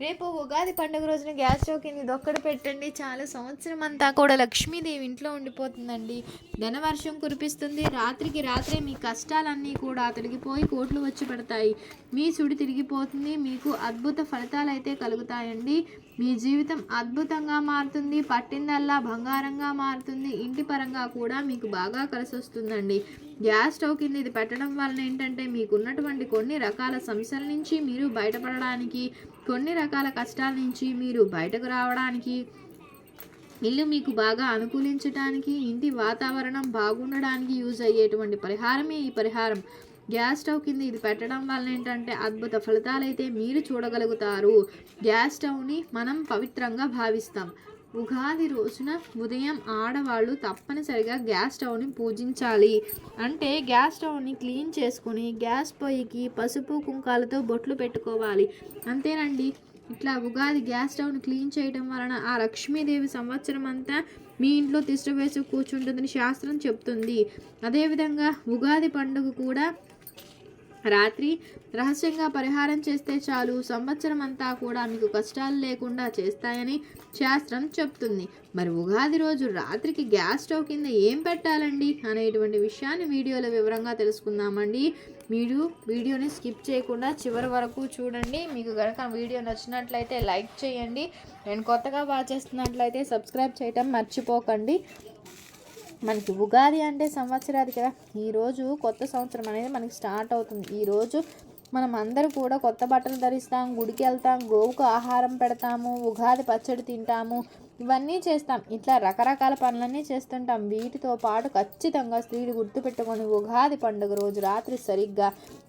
రేపు ఉగాది పండుగ రోజున గ్యాస్ స్టవ్ కింద దొక్కడ పెట్టండి. చాలా సంవత్సరం అంతా కూడా లక్ష్మీదేవి ఇంట్లో ఉండిపోతుందండి. ధనవర్షం కురిపిస్తుంది. రాత్రికి రాత్రే మీ కష్టాలన్నీ కూడా తొలగిపోయి కోట్లు వచ్చి పడతాయి. మీ సుడి తిరిగిపోతుంది. మీకు అద్భుత ఫలితాలు అయితే కలుగుతాయండి. మీ జీవితం అద్భుతంగా మారుతుంది. పట్టిందల్లా బంగారంగా మారుతుంది. ఇంటి పరంగా కూడా మీకు బాగా కలిసి వస్తుందండి గ్యాస్ స్టవ్ కింద ఇది పెట్టడం వలన ఏంటంటే మీకున్నటువంటి కొన్ని రకాల సమస్యల నుంచి మీరు బయటపడడానికి కొన్ని రకాల కష్టాల నుంచి మీరు బయటకు రావడానికి ఇల్లు మీకు బాగా అనుకూలించడానికి ఇంటి వాతావరణం బాగుండడానికి యూజ్ అయ్యేటువంటి పరిహారమే ఈ పరిహారం. గ్యాస్ స్టవ్ కింద ఇది పెట్టడం వల్ల ఏంటంటే అద్భుత ఫలితాలైతే మీరు చూడగలుగుతారు. గ్యాస్ స్టవ్ని మనం పవిత్రంగా భావిస్తాం. ఉగాది రోజున ఉదయం ఆడవాళ్ళు తప్పనిసరిగా గ్యాస్ స్టవ్ని పూజించాలి. అంటే గ్యాస్ స్టవ్ని క్లీన్ చేసుకుని గ్యాస్ పొయ్యికి పసుపు కుంకాలతో బొట్లు పెట్టుకోవాలి. అంతేనండి. ఇట్లా ఉగాది గ్యాస్ స్టవ్ని క్లీన్ చేయడం వలన ఆ లక్ష్మీదేవి సంవత్సరం అంతా మీ ఇంట్లో తిష్టవేసి కూర్చుంటుందని శాస్త్రం చెప్తుంది. అదేవిధంగా ఉగాది పండుగ కూడా రాత్రి రహస్యంగా పరిహారం చేస్తే చాలు. సంవత్సరం అంతా కూడా మీకు కష్టాలు లేకుండా చేస్తాయని శాస్త్రం చెప్తుంది. మరి ఉగాది రోజు రాత్రికి గ్యాస్ స్టవ్ కింద ఏం పెట్టాలండి అనేటువంటి విషయాన్ని వీడియోలో వివరంగా తెలుసుకుందామండి. మీరు వీడియోని స్కిప్ చేయకుండా చివరి వరకు చూడండి. మీకు కనుక వీడియో నచ్చినట్లయితే లైక్ చేయండి. నేను కొత్తగా వాచ్ చేస్తున్నట్లయితే సబ్స్క్రైబ్ చేయటం మర్చిపోకండి. మనకి ఉగాది అంటే సంవత్సరాది కదా. ఈరోజు కొత్త సంవత్సరం అనేది మనకి స్టార్ట్ అవుతుంది. ఈరోజు మనం అందరూ కూడా కొత్త బట్టలు ధరిస్తాం గుడికి వెళ్తాం గోవుకు ఆహారం పెడతాము ఉగాది పచ్చడి తింటాము ఇవన్నీ చేస్తాం. ఇట్లా రకరకాల పనులన్నీ చేస్తుంటాం. వీటితో పాటు ఖచ్చితంగా స్త్రీలు గుర్తుపెట్టుకొని ఉగాది పండుగ రోజు రాత్రి సరిగ్గా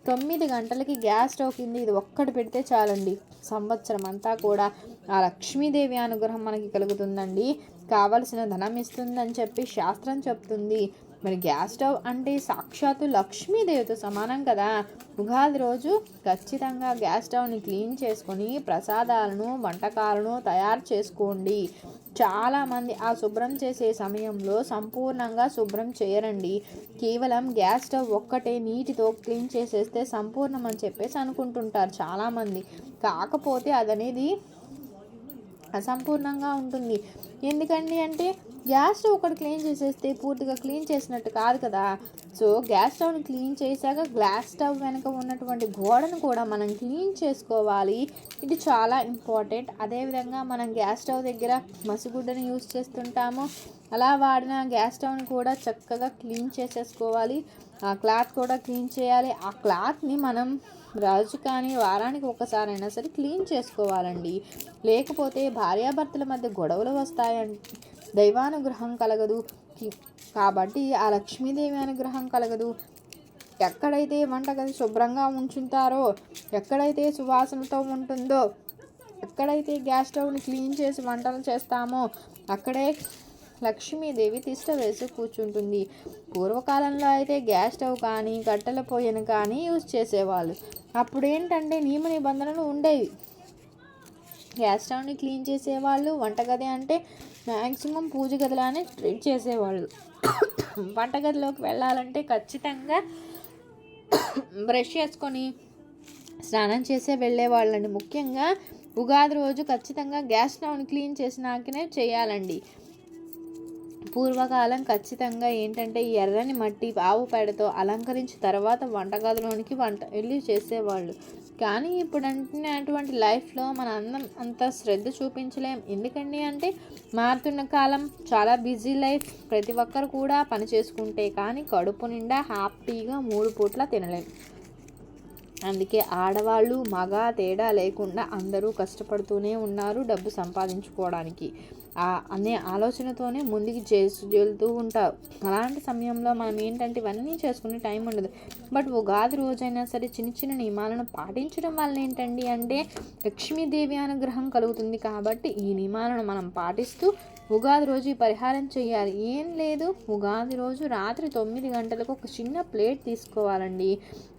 తొమ్మిది గంటలకి గ్యాస్ స్టవ్ కింద ఇది ఒక్కటి పెడితే చాలండి. సంవత్సరం అంతా కూడా ఆ లక్ష్మీదేవి అనుగ్రహం మనకి కలుగుతుందండి. కావలసిన ధనం ఇస్తుందని చెప్పి శాస్త్రం చెప్తుంది. మరి గ్యాస్ స్టవ్ అంటే సాక్షాత్తు లక్ష్మీదేవితో సమానం కదా. ఉగాది రోజు ఖచ్చితంగా గ్యాస్ స్టవ్ని క్లీన్ చేసుకొని ప్రసాదాలను వంటకాలను తయారు చేసుకోండి. చాలామంది ఆ శుభ్రం చేసే సమయంలో సంపూర్ణంగా శుభ్రం చేయరండి. కేవలం గ్యాస్ స్టవ్ ఒక్కటే నీటితో క్లీన్ చేసేస్తే సంపూర్ణం అని చెప్పేసి అనుకుంటుంటారు చాలామంది. కాకపోతే అదనేది అసంపూర్ణంగా ఉంటుంది. ఎందుకండి అంటే గ్యాస్ స్టవ్ ఒకటి క్లీన్ చేసేస్తే పూర్తిగా క్లీన్ చేసినట్టు కాదు కదా. సో గ్యాస్ స్టవ్ని క్లీన్ చేశాక గ్లాస్ స్టవ్ వెనుక ఉన్నటువంటి గోడను కూడా మనం క్లీన్ చేసుకోవాలి. ఇది చాలా ఇంపార్టెంట్. అదేవిధంగా మనం గ్యాస్ స్టవ్ దగ్గర మసిగుడ్డను యూజ్ చేస్తుంటాము. అలా వాడిన గ్యాస్ స్టవ్ని కూడా చక్కగా క్లీన్ చేసేసుకోవాలి. ఆ క్లాత్ కూడా క్లీన్ చేయాలి. ఆ క్లాత్ని మనం రాజు కానీ వారానికి ఒకసారైనా సరే క్లీన్ చేసుకోవాలండి. లేకపోతే భార్యాభర్తల మధ్య గొడవలు వస్తాయండి. దైవానుగ్రహం కలగదు. కాబట్టి ఆ లక్ష్మీదేవి అనుగ్రహం కలగదు. ఎక్కడైతే వంటగది శుభ్రంగా ఉంచుతారో ఎక్కడైతే సువాసనతో ఉంటుందో ఎక్కడైతే గ్యాస్ స్టవ్ని క్లీన్ చేసి వంటలు చేస్తామో అక్కడే లక్ష్మీదేవి తిష్ట వేసి కూర్చుంటుంది. పూర్వకాలంలో అయితే గ్యాస్ స్టవ్ కానీ కట్టెల పొయ్యను కానీ యూజ్ చేసేవాళ్ళు. అప్పుడు ఏంటంటే నియమ నిబంధనలు ఉండేవి. గ్యాస్ స్టవ్ని క్లీన్ చేసేవాళ్ళు వంటగది అంటే మ్యాక్సిమం పూజ గదిలానే ట్రీట్ చేసేవాళ్ళు. వంటగదిలోకి వెళ్ళాలంటే ఖచ్చితంగా బ్రష్ చేసుకొని స్నానం చేసే వెళ్ళేవాళ్ళండి. ముఖ్యంగా ఉగాది రోజు ఖచ్చితంగా గ్యాస్ స్టవ్ని క్లీన్ చేసినాకనే చేయాలండి. పూర్వకాలం ఖచ్చితంగా ఏంటంటే ఈ ఎర్రని మట్టి ఆవు పేడతో అలంకరించి తర్వాత వంటగదిలోనికి వంట వెళ్ళి చేసేవాళ్ళు. కానీ ఇప్పుడు అంటే అటువంటి లైఫ్లో మన అందం అంత శ్రద్ధ చూపించలేం. ఎందుకండి అంటే మారుతున్న కాలం చాలా బిజీ లైఫ్ ప్రతి ఒక్కరు కూడా పని చేసుకుంటే కానీ కడుపు నిండా హ్యాపీగా మూడు పూట్ల తినలేం. అందుకే ఆడవాళ్ళు మగ తేడా లేకుండా అందరూ కష్టపడుతూనే ఉన్నారు డబ్బు సంపాదించుకోవడానికి. అనే ఆలోచనతోనే ముందుకు చేస్తూ వెళ్తూ ఉంటారు అలాంటి సమయంలో మనం ఏంటంటే ఇవన్నీ చేసుకునే టైం ఉండదు. బట్ ఉగాది రోజైనా సరే చిన్న చిన్న నియమాలను పాటించడం వల్ల ఏంటండి అంటే లక్ష్మీదేవి అనుగ్రహం కలుగుతుంది కాబట్టి ఈ నియమాలను మనం పాటిస్తూ ఉగాది రోజు ఈ పరిహారం చేయాలి. ఏం లేదు. ఉగాది రోజు రాత్రి తొమ్మిది గంటలకు ఒక చిన్న ప్లేట్ తీసుకోవాలండి.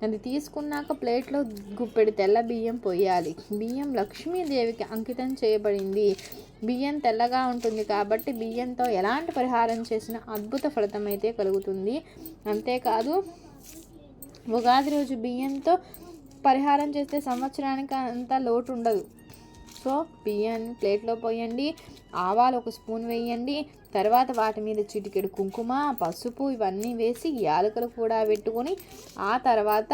అది తీసుకున్నాక ప్లేట్లో గుప్పెడి తెల్ల బియ్యం పోయాలి. బియ్యం లక్ష్మీదేవికి అంకితం చేయబడింది. బియ్యం తెల్లగా ఉంటుంది కాబట్టి బియ్యంతో ఎలాంటి పరిహారం చేసినా అద్భుత ఫలితం అయితే కలుగుతుంది. అంతేకాదు ఉగాది రోజు బియ్యంతో పరిహారం చేస్తే సంవత్సరానికి అంత లోటు ఉండదు. సో బియ్యాన్ని ప్లేట్లో పోయండి ఆవాలు ఒక స్పూన్ వేయండి తర్వాత వాటి మీద చిటికెడు కుంకుమ పసుపు ఇవన్నీ వేసి యాలకులు కూడా పెట్టుకొని ఆ తర్వాత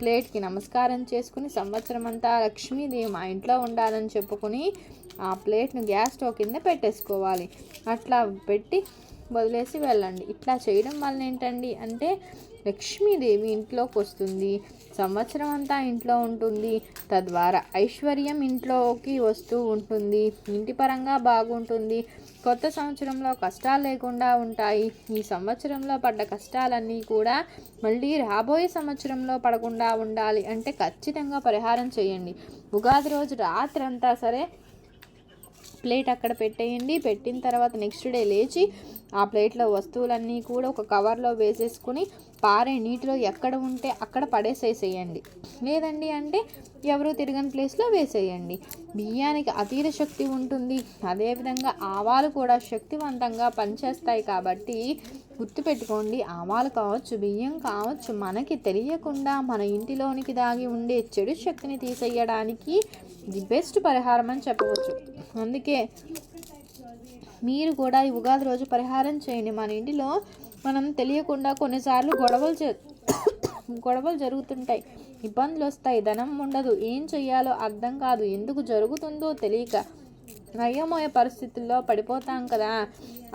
ప్లేట్కి నమస్కారం చేసుకుని సంవత్సరం అంతా లక్ష్మీదేవి మా ఇంట్లో ఉండాలని చెప్పుకొని ఆ ప్లేట్ను గ్యాస్ స్టవ్ కింద పెట్టేసుకోవాలి. అట్లా పెట్టి వదిలేసి వెళ్ళండి. ఇట్లా చేయడం వల్ల ఏంటండి అంటే లక్ష్మీదేవి ఇంట్లోకి వస్తుంది సంవత్సరం అంతా ఇంట్లో ఉంటుంది. తద్వారా ఐశ్వర్యం ఇంట్లోకి వస్తూ ఉంటుంది. ఇంటి పరంగా బాగుంటుంది. కొత్త సంవత్సరంలో కష్టాలు లేకుండా ఉంటాయి. ఈ సంవత్సరంలో పడ్డ కష్టాలన్నీ కూడా మళ్ళీ రాబోయే సంవత్సరంలో పడకుండా ఉండాలి అంటే ఖచ్చితంగా పరిహారం చేయండి. ఉగాది రోజు రాత్రంతా సరే ప్లేట్ అక్కడ పెట్టేయండి. పెట్టిన తర్వాత నెక్స్ట్ డే లేచి ఆ ప్లేట్లో వస్తువులన్నీ కూడా ఒక కవర్లో వేసేసుకుని పారే నీటిలో ఎక్కడ ఉంటే అక్కడ పడేసేసేయండి. లేదండి అంటే ఎవరు తిరగని ప్లేస్లో వేసేయండి. బియ్యానికి అతీత శక్తి ఉంటుంది. అదేవిధంగా ఆవాలు కూడా శక్తివంతంగా పనిచేస్తాయి కాబట్టి గుర్తుపెట్టుకోండి ఆవాలు కావచ్చు బియ్యం కావచ్చు మనకి తెలియకుండా మన ఇంటిలోనికి దాగి ఉండే చెడు శక్తిని తీసేయడానికి ది బెస్ట్ పరిహారం అని చెప్పవచ్చు. అందుకే మీరు కూడా ఈ ఉగాది రోజు పరిహారం చేయండి. మన ఇంటిలో మనం తెలియకుండా కొన్నిసార్లు గొడవలు గొడవలు జరుగుతుంటాయి. ఇబ్బందులు వస్తాయి ధనం ఉండదు. ఏం చెయ్యాలో అర్థం కాదు. ఎందుకు జరుగుతుందో తెలియక అయ్యమోయ పరిస్థితుల్లో పడిపోతాం కదా.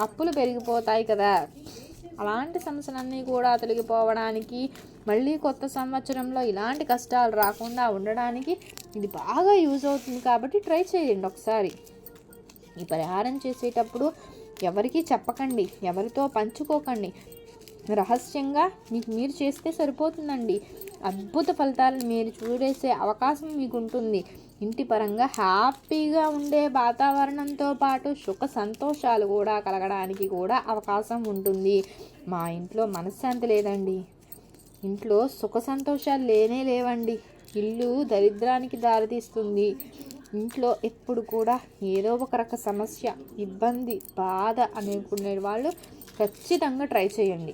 అప్పులు పెరిగిపోతాయి కదా. అలాంటి సమస్యలన్నీ కూడా తొలగిపోవడానికి మళ్ళీ కొత్త సంవత్సరంలో ఇలాంటి కష్టాలు రాకుండా ఉండడానికి ఇది బాగా యూజ్ అవుతుంది కాబట్టి ట్రై చేయండి ఒకసారి. ఈ పరిహారం చేసేటప్పుడు ఎవరికీ చెప్పకండి ఎవరితో పంచుకోకండి. రహస్యంగా మీకు మీరు చేస్తే సరిపోతుందండి. అద్భుత ఫలితాలను మీరు చూడేసే అవకాశం మీకు ఉంటుంది ఇంటి పరంగా హ్యాపీగా ఉండే వాతావరణంతో పాటు సుఖ సంతోషాలు కూడా కలగడానికి కూడా అవకాశం ఉంటుంది. మా ఇంట్లో మనశ్శాంతి లేదండి. ఇంట్లో సుఖ సంతోషాలు లేనే లేవండి. ఇల్లు దరిద్రానికి దారితీస్తుంది. ఇంట్లో ఎప్పుడు కూడా ఏదో ఒక రక సమస్య ఇబ్బంది బాధ అనుకునే వాళ్ళు ఖచ్చితంగా ట్రై చేయండి.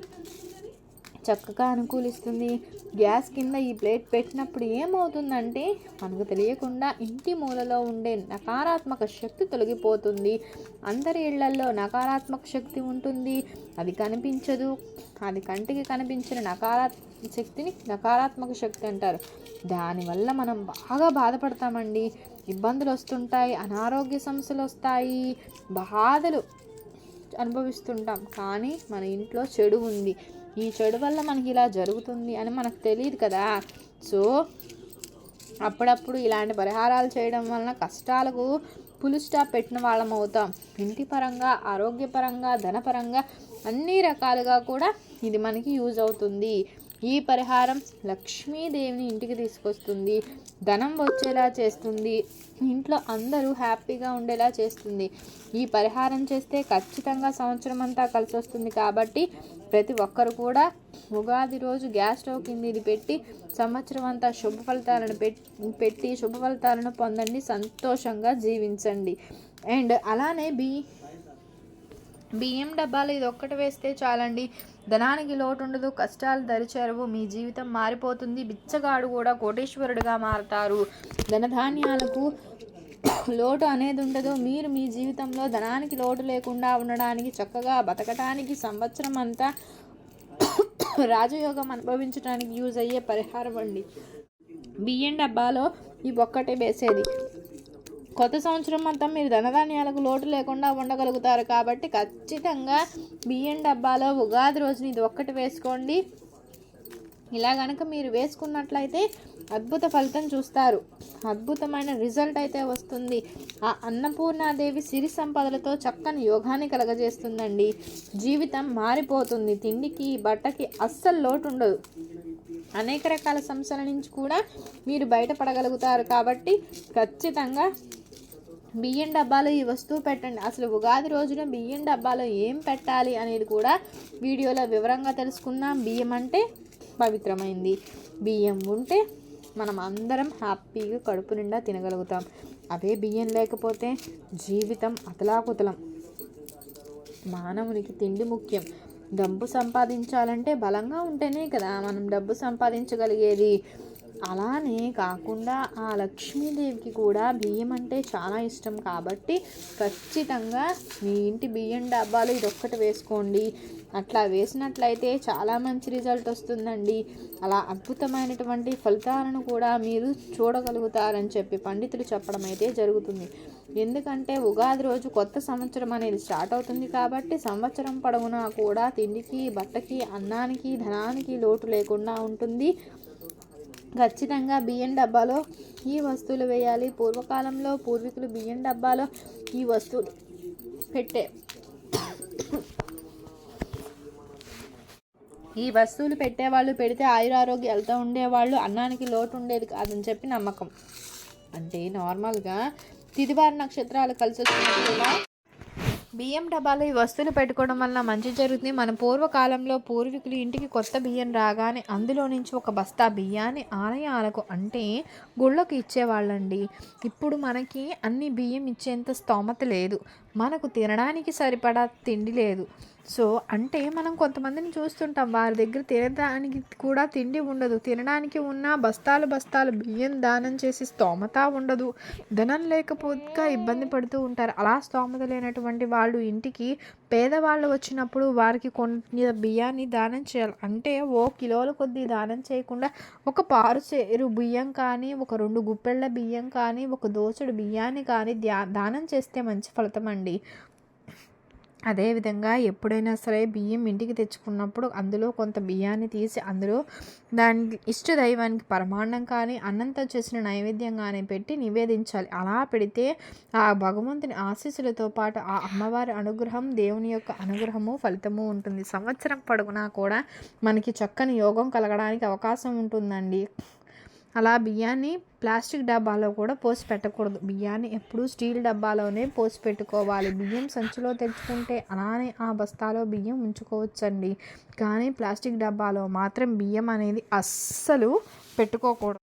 చక్కగా అనుకూలిస్తుంది. గ్యాస్ కింద ఈ ప్లేట్ పెట్టినప్పుడు ఏమవుతుందంటే మనకు తెలియకుండా ఇంటి మూలలో ఉండే నకారాత్మక శక్తి తొలగిపోతుంది. అందరి ఇళ్ళల్లో నకారాత్మక శక్తి ఉంటుంది. అది కనిపించదు. అది కంటికి కనిపించిన నకారాత్మక శక్తిని నకారాత్మక శక్తి అంటారు. దానివల్ల మనం బాగా బాధపడతామండి. ఇబ్బందులు వస్తుంటాయి అనారోగ్య సమస్యలు వస్తాయి బాధలు అనుభవిస్తుంటాం. కానీ మన ఇంట్లో చెడు ఉంది. ఈ చెడు వల్ల మనకి ఇలా జరుగుతుంది అని మనకు తెలియదు కదా. సో అప్పుడప్పుడు ఇలాంటి పరిహారాలు చేయడం వలన కష్టాలకు పులు స్టాప్ పెట్టిన వాళ్ళం అవుతాం. ఇంటి పరంగా ఆరోగ్యపరంగా ధనపరంగా అన్ని రకాలుగా కూడా ఇది మనకి యూజ్ అవుతుంది. ఈ పరిహారం లక్ష్మీదేవిని ఇంటికి తీసుకొస్తుంది. ధనం వచ్చేలా చేస్తుంది. ఇంట్లో అందరూ హ్యాపీగా ఉండేలా చేస్తుంది. ఈ పరిహారం చేస్తే ఖచ్చితంగా సంవత్సరం అంతా కలిసి వస్తుంది కాబట్టి ప్రతి ఒక్కరు కూడా ఉగాది రోజు గ్యాస్ స్టవ్ కింద ఇది పెట్టి సంవత్సరం అంతా శుభ ఫలితాలను పెట్టి శుభ ఫలితాలను పొందండి. సంతోషంగా జీవించండి. అండ్ అలానే బి బియ్యం డబ్బాలు ఇది ఒక్కటి వేస్తే చాలండి. ధనానికి లోటు ఉండదు కష్టాలు దరిచేరవు మీ జీవితం మారిపోతుంది. బిచ్చగాడు కూడా కోటేశ్వరుడిగా మారతారు. ధనధాన్యాలకు లోటు అనేది ఉండదు. మీరు మీ జీవితంలో ధనానికి లోటు లేకుండా ఉండడానికి చక్కగా బతకటానికి సంవత్సరం అంతా రాజయోగం అనుభవించడానికి యూజ్ అయ్యే పరిహారం అండి. బియ్యం డబ్బాలో ఈ ఒక్కటే వేసేది. కొత్త సంవత్సరం అంతా మీరు ధనధాన్యాలకు లోటు లేకుండా ఉండగలుగుతారు కాబట్టి ఖచ్చితంగా బియ్యం డబ్బాలో ఉగాది రోజున ఇది ఒక్కటి వేసుకోండి. ఇలా కనుక మీరు వేసుకున్నట్లయితే అద్భుత ఫలితం చూస్తారు. అద్భుతమైన రిజల్ట్ అయితే వస్తుంది. ఆ అన్నపూర్ణాదేవి సిరి సంపదలతో చక్కని యోగాన్ని కలగజేస్తుందండి. జీవితం మారిపోతుంది. తిండికి బట్టకి అస్సలు లోటు ఉండదు. అనేక రకాల సమస్యల నుంచి కూడా మీరు బయటపడగలుగుతారు కాబట్టి ఖచ్చితంగా బియ్యం డబ్బాలో ఈ వస్తువు పెట్టండి. అసలు ఉగాది రోజున బియ్యం డబ్బాలో ఏం పెట్టాలి అనేది కూడా వీడియోలో వివరంగా తెలుసుకున్నాం బియ్యం అంటే పవిత్రమైంది. బియ్యం ఉంటే మనం అందరం హ్యాపీగా కడుపు నిండా తినగలుగుతాం. అదే బియ్యం లేకపోతే జీవితం అతలాకుతలం. మానవునికి తిండి ముఖ్యం. డబ్బు సంపాదించాలంటే బలంగా ఉంటేనే కదా మనం డబ్బు సంపాదించగలిగేది. అలానే కాకుండా ఆ లక్ష్మీదేవికి కూడా బియ్యం అంటే చాలా ఇష్టం కాబట్టి ఖచ్చితంగా మీ ఇంటి బియ్యం డబ్బాలు ఇదొక్కటి వేసుకోండి. అట్లా వేసినట్లయితే చాలా మంచి రిజల్ట్ వస్తుందండి. అలా అద్భుతమైనటువంటి ఫలితాలను కూడా మీరు చూడగలుగుతారని చెప్పి పండితులు చెప్పడం అయితే జరుగుతుంది. ఎందుకంటే ఉగాది రోజు కొత్త సంవత్సరం అనేది స్టార్ట్ అవుతుంది కాబట్టి సంవత్సరం పొడవునా కూడా తిండికి బట్టకి అన్నానికి ధనానికి లోటు లేకుండా ఉంటుంది. ఖచ్చితంగా బియ్యం డబ్బాలో ఈ వస్తువులు వేయాలి. పూర్వకాలంలో పూర్వీకులు బియ్యం డబ్బాలో ఈ వస్తువులు పెట్టే ఈ వస్తువులు పెట్టేవాళ్ళు పెడితే ఆయురారోగ్యాలతో ఉండేవాళ్ళు. అన్నానికి లోటు ఉండేది కాదని చెప్పి నమ్మకం. అంటే నార్మల్గా తిదివార నక్షత్రాలు కలిసి వచ్చినప్పుడు కూడా బియ్యం డబ్బాలో ఈ వస్తువులు పెట్టుకోవడం వల్ల మంచి జరుగుతుంది. మన పూర్వకాలంలో పూర్వీకులు ఇంటికి కొత్త బియ్యం రాగానే అందులో నుంచి ఒక బస్తా బియ్యాన్ని ఆలయాలకు అంటే గుళ్ళకు ఇచ్చేవాళ్ళండి. ఇప్పుడు మనకి అన్ని బియ్యం ఇచ్చేంత స్తోమత లేదు. మనకు తినడానికి సరిపడా తిండి లేదు. సో అంటే మనం కొంతమందిని చూస్తుంటాం వారి దగ్గర తినడానికి కూడా తిండి ఉండదు. తినడానికి ఉన్న బస్తాలు బస్తాలు బియ్యం దానం చేసి స్తోమత ఉండదు. ధనం లేకపోతే ఇబ్బంది పడుతూ ఉంటారు. అలా స్తోమత లేనటువంటి వాళ్ళు ఇంటికి పేదవాళ్ళు వచ్చినప్పుడు వారికి కొన్ని బియ్యాన్ని దానం చేయాలి. అంటే ఓ కిలోల కొద్దీ దానం చేయకుండా ఒక పారు చేరు బియ్యం కానీ ఒక రెండు గుప్పెళ్ళ బియ్యం కానీ ఒక దోసుడు బియ్యాన్ని కానీ దానం చేస్తే మంచి ఫలితం అండి. అదేవిధంగా ఎప్పుడైనా సరే బియ్యం ఇంటికి తెచ్చుకున్నప్పుడు అందులో కొంత బియ్యాన్ని తీసి అందులో దానికి ఇష్ట దైవానికి పరమాన్నం కానీ అన్నంతో చేసిన నైవేద్యం కానీ పెట్టి నివేదించాలి. అలా పెడితే ఆ భగవంతుని ఆశీస్సులతో పాటు ఆ అమ్మవారి అనుగ్రహం దేవుని యొక్క అనుగ్రహము ఫలితము ఉంటుంది. సంవత్సరం పొడవునా కూడా మనకి చక్కని యోగం కలగడానికి అవకాశం ఉంటుందండి. అలా బియ్యాన్ని ప్లాస్టిక్ డబ్బాలో కూడా పోసి పెట్టకూడదు. బియ్యాన్ని ఎప్పుడూ స్టీల్ డబ్బాలోనే పోసి పెట్టుకోవాలి. బియ్యం సంచిలో తెచ్చుకుంటే అలానే ఆ బస్తాలో బియ్యం ఉంచుకోవచ్చండి. కానీ ప్లాస్టిక్ డబ్బాలో మాత్రం బియ్యం అనేది అస్సలు పెట్టుకోకూడదు.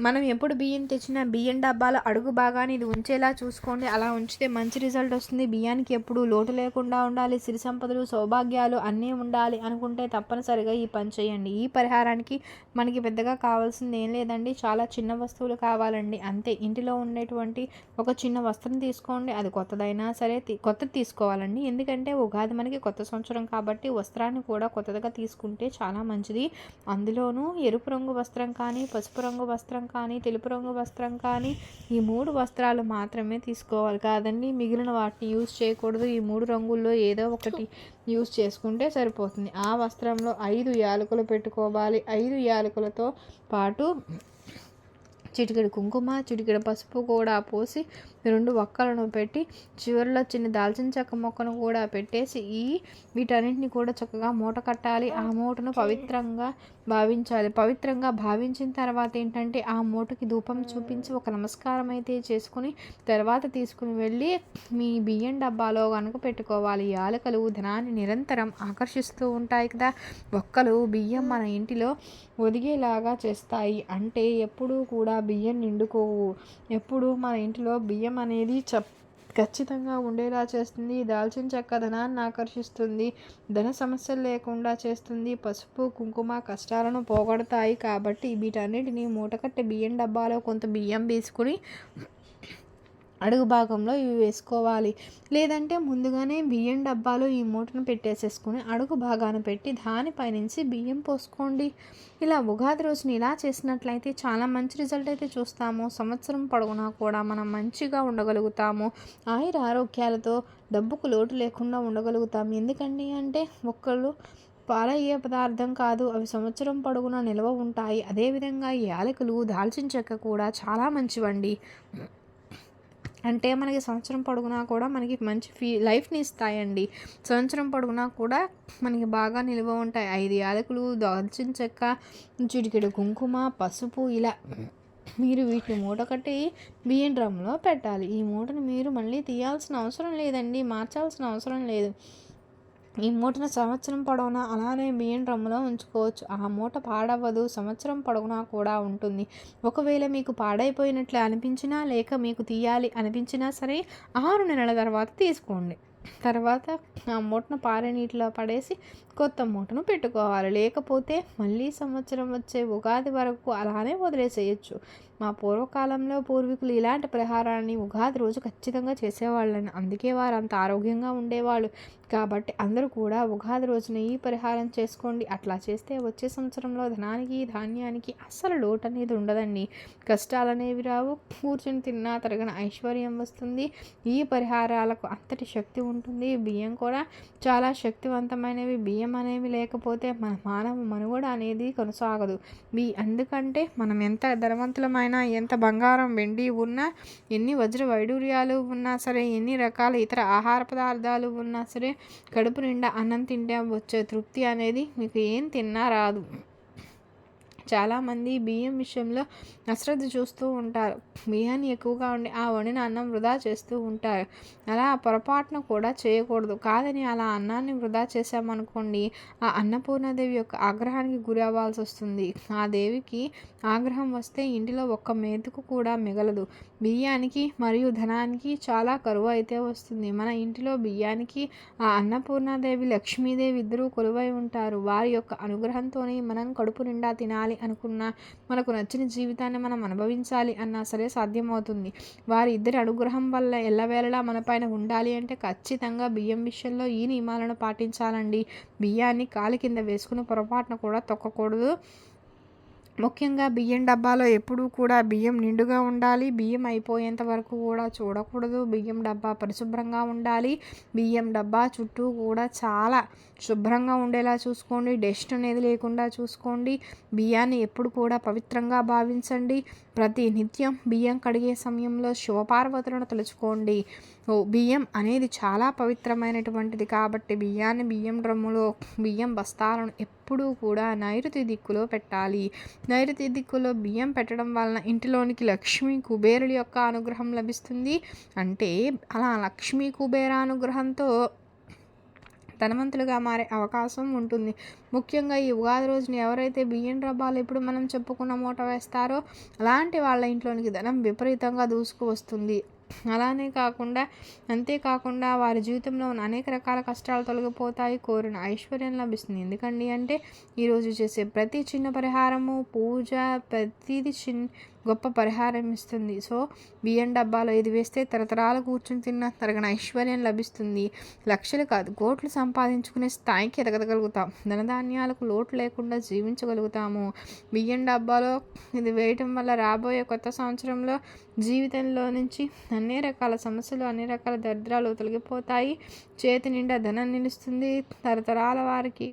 మనం ఎప్పుడు బియ్యం తెచ్చినా బియ్యం డబ్బాల అడుగు భాగాన్ని ఇది ఉంచేలా చూసుకోండి. అలా ఉంచితే మంచి రిజల్ట్ వస్తుంది. బియ్యానికి ఎప్పుడు లోటు లేకుండా ఉండాలి. సిరి సంపదలు సౌభాగ్యాలు అన్నీ ఉండాలి అనుకుంటే తప్పనిసరిగా ఈ పని చేయండి. ఈ పరిహారానికి మనకి పెద్దగా కావాల్సింది ఏం లేదండి. చాలా చిన్న వస్తువులు కావాలండి. అంతే. ఇంటిలో ఉండేటువంటి ఒక చిన్న వస్త్రం తీసుకోండి. అది కొత్తదైనా సరే కొత్తది తీసుకోవాలండి. ఎందుకంటే ఉగాది మనకి కొత్త సంవత్సరం కాబట్టి వస్త్రాన్ని కూడా కొత్తదిగా తీసుకుంటే చాలా మంచిది. అందులోనూ ఎరుపు రంగు వస్త్రం కానీ పసుపు రంగు వస్త్రం కానీ తెలుపు రంగు వస్త్రం కానీ ఈ మూడు వస్త్రాలు మాత్రమే తీసుకోవాలి. కాదండి మిగిలిన వాటిని యూజ్ చేయకూడదు. ఈ మూడు రంగుల్లో ఏదో ఒకటి యూజ్ చేసుకుంటే సరిపోతుంది. ఆ వస్త్రంలో ఐదు యాలకులు పెట్టుకోవాలి. ఐదు యాలకులతో పాటు చిటికెడు కుంకుమ చిటికెడు పసుపు కూడా పోసి రెండు ఒక్కలను పెట్టి చివరిలో చిన్న దాల్చిన చెక్క మొక్కను కూడా పెట్టేసి ఈ వీటన్నింటిని కూడా చక్కగా మూట కట్టాలి. ఆ మూటను పవిత్రంగా భావించాలి. పవిత్రంగా భావించిన తర్వాత ఏంటంటే ఆ మూటకి ధూపం చూపించి ఒక నమస్కారం అయితే చేసుకుని తర్వాత తీసుకుని వెళ్ళి మీ బియ్యం డబ్బాలో కనుక పెట్టుకోవాలి. యాలకలు ధనాన్ని నిరంతరం ఆకర్షిస్తూ ఉంటాయి కదా. ఒక్కలు బియ్యం మన ఇంటిలో ఒదిగేలాగా చేస్తాయి. అంటే ఎప్పుడూ కూడా బియ్యం నిండుకోవు. ఎప్పుడు మన ఇంటిలో బియ్యం అనేది చెప్ ఖచ్చితంగా ఉండేలా చేస్తుంది. దాల్చిన చెక్క ధనాన్ని ఆకర్షిస్తుంది. ధన సమస్యలు లేకుండా చేస్తుంది. పసుపు కుంకుమ కష్టాలను పోగొడతాయి కాబట్టి వీటన్నిటిని మూటకట్టే బియ్యం డబ్బాలో కొంత బియ్యం వేసుకుని అడుగు భాగంలో ఇవి వేసుకోవాలి. లేదంటే ముందుగానే బియ్యం డబ్బాలో ఈ మూటను పెట్టేసేసుకొని అడుగు భాగాన పెట్టి దానిపైనుంచి బియ్యం పోసుకోండి. ఇలా ఉగాది రోజున ఇలా చేసినట్లయితే చాలా మంచి రిజల్ట్ అయితే చూస్తాము. సంవత్సరం పొడవునా కూడా మనం మంచిగా ఉండగలుగుతాము. ఆయుర ఆరోగ్యాలతో డబ్బుకు లోటు లేకుండా ఉండగలుగుతాం ఎందుకండి అంటే ఒక్కళ్ళు పాలయ్యే పదార్థం కాదు. అవి సంవత్సరం పొడవునా నిల్వ ఉంటాయి. అదేవిధంగా యాలకులు దాల్చిన చెక్క కూడా చాలా మంచివండి. అంటే మనకి సంవత్సరం పొడుగునా కూడా మనకి మంచి ఫీ లైఫ్ని ఇస్తాయండి. సంవత్సరం పొడుగునా కూడా మనకి బాగా నిల్వ ఉంటాయి. ఐదు యాలకులు దాల్చిన చెక్క చిటికెడు కుంకుమ పసుపు ఇలా మీరు వీటిని మూట కట్టి బియ్యం డ్రమ్లో పెట్టాలి. ఈ మూటను మీరు మళ్ళీ తీయాల్సిన అవసరం లేదండి. మార్చాల్సిన అవసరం లేదు. ఈ మూటను సంవత్సరం పొడవునా అలానే బియ్యం డ్రమ్ములో ఉంచుకోవచ్చు. ఆ మూట పాడవ్వదు. సంవత్సరం పొడవునా కూడా ఉంటుంది. ఒకవేళ మీకు పాడైపోయినట్లు అనిపించినా లేక మీకు తీయాలి అనిపించినా సరే ఆరు నెలల తర్వాత తీసుకోండి. తర్వాత ఆ మూటను పారే నీటిలో పడేసి కొత్త మూటను పెట్టుకోవాలి. లేకపోతే మళ్ళీ సంవత్సరం వచ్చే ఉగాది వరకు అలానే వదిలేసేయచ్చు. మా పూర్వకాలంలో పూర్వీకులు ఇలాంటి పరిహారాన్ని ఉగాది రోజు ఖచ్చితంగా చేసేవాళ్ళని. అందుకే వారు అంత ఆరోగ్యంగా ఉండేవాళ్ళు. కాబట్టి అందరూ కూడా ఉగాది రోజున ఈ పరిహారం చేసుకోండి. అట్లా చేస్తే వచ్చే సంవత్సరంలో ధనానికి ధాన్యానికి అస్సలు లోటు అనేది ఉండదండి. కష్టాలు అనేవి రావు. కూర్చొని తిన్నా తరగన ఐశ్వర్యం వస్తుంది. ఈ పరిహారాలకు అంతటి శక్తి ఉంటుంది. బియ్యం కూడా చాలా శక్తివంతమైనవి. బియ్యం అనేవి లేకపోతే మన మానవ మనుగడ అనేది కొనసాగదు. మీ ఎందుకంటే మనం ఎంత ధనవంతులమైన ఎంత బంగారం వెండి ఉన్నా ఎన్ని వజ్ర వైడూర్యాలు ఉన్నా సరే ఎన్ని రకాల ఇతర ఆహార పదార్థాలు ఉన్నా సరే కడుపు నిండా అన్నం తింటే వచ్చే తృప్తి అనేది మీకు ఏం తిన్నా రాదు. చాలామంది బియ్యం విషయంలో అశ్రద్ధ చూస్తూ ఉంటారు. బియ్యాన్ని ఎక్కువగా ఉండి ఆ వండిన అన్నం వృధా చేస్తూ ఉంటారు. అలా పొరపాటున కూడా చేయకూడదు. కాదని అలా అన్నాన్ని వృధా చేశామనుకోండి ఆ అన్నపూర్ణాదేవి యొక్క ఆగ్రహానికి గురి అవ్వాల్సి వస్తుంది. ఆ దేవికి ఆగ్రహం వస్తే ఇంటిలో ఒక్క మేతుకు కూడా మిగలదు. బియ్యానికి మరియు ధనానికి చాలా కరువు అయితే వస్తుంది. మన ఇంటిలో బియ్యానికి ఆ అన్నపూర్ణాదేవి లక్ష్మీదేవి ఇద్దరూ కొలువై ఉంటారు. వారి యొక్క అనుగ్రహంతోనే మనం కడుపు నిండా తినాలి అనుకున్నా మనకు నచ్చిన జీవితాన్ని మనం అనుభవించాలి అన్నా సరే సాధ్యమవుతుంది. వారి ఇద్దరి అనుగ్రహం వల్ల ఎల్లవేళలా మన పైన ఉండాలి అంటే ఖచ్చితంగా బియ్యం విషయంలో ఈ నియమాలను పాటించాలండి. బియ్యాన్ని కాలి కింద వేసుకుని పొరపాటున కూడా తొక్కకూడదు. ముఖ్యంగా బియ్యం డబ్బాలో ఎప్పుడూ కూడా బియ్యం నిండుగా ఉండాలి. బియ్యం అయిపోయేంత వరకు కూడా చూడకూడదు. బియ్యం డబ్బా పరిశుభ్రంగా ఉండాలి. బియ్యం డబ్బా చుట్టూ కూడా చాలా శుభ్రంగా ఉండేలా చూసుకోండి డస్ట్ అనేది లేకుండా చూసుకోండి బియ్యాన్ని ఎప్పుడు కూడా పవిత్రంగా భావించండి. ప్రతి నిత్యం బియ్యం కడిగే సమయంలో శివపార్వతులను తలుచుకోండి. ఓ బియ్యం అనేది చాలా పవిత్రమైనటువంటిది కాబట్టి బియ్యాన్ని బియ్యం డ్రమ్ములో బియ్యం బస్తాలను ఎప్పుడూ కూడా నైరుతి దిక్కులో పెట్టాలి. నైరుతి దిక్కులో బియ్యం పెట్టడం వలన ఇంటిలోనికి లక్ష్మీ కుబేరుల యొక్క అనుగ్రహం లభిస్తుంది. అంటే అలా లక్ష్మీ కుబేర అనుగ్రహంతో ధనవంతులుగా మారే అవకాశం ఉంటుంది. ముఖ్యంగా ఈ ఉగాది రోజున ఎవరైతే బియ్యం డబ్బాలు ఇప్పుడు మనం చెప్పుకున్న మూట వేస్తారో అలాంటి వాళ్ళ ఇంట్లోనికి ధనం విపరీతంగా దూసుకు వస్తుంది. అలానే కాకుండా అంతేకాకుండా వారి జీవితంలో ఉన్న అనేక రకాల కష్టాలు తొలగిపోతాయి కోరిన ఐశ్వర్యం లభిస్తుంది. ఎందుకండి అంటే ఈరోజు చేసే ప్రతి చిన్న పరిహారము పూజ ప్రతిది చిన్న గొప్ప పరిహారం ఇస్తుంది. సో బియ్యం డబ్బాలో ఇది వేస్తే తరతరాలు కూర్చుని తిన్న తరగని ఐశ్వర్యం లభిస్తుంది. లక్షలు కాదు కోట్లు సంపాదించుకునే స్థాయికి ఎదగదగలుగుతాం ధనధాన్యాలకు లోటు లేకుండా జీవించగలుగుతాము. బియ్యం డబ్బాలో ఇది వేయటం వల్ల రాబోయే కొత్త సంవత్సరంలో జీవితంలో నుంచి అన్ని రకాల సమస్యలు అన్ని రకాల దరిద్రాలు తొలగిపోతాయి. చేతి నిండా ధనం నిలుస్తుంది. తరతరాల వారికి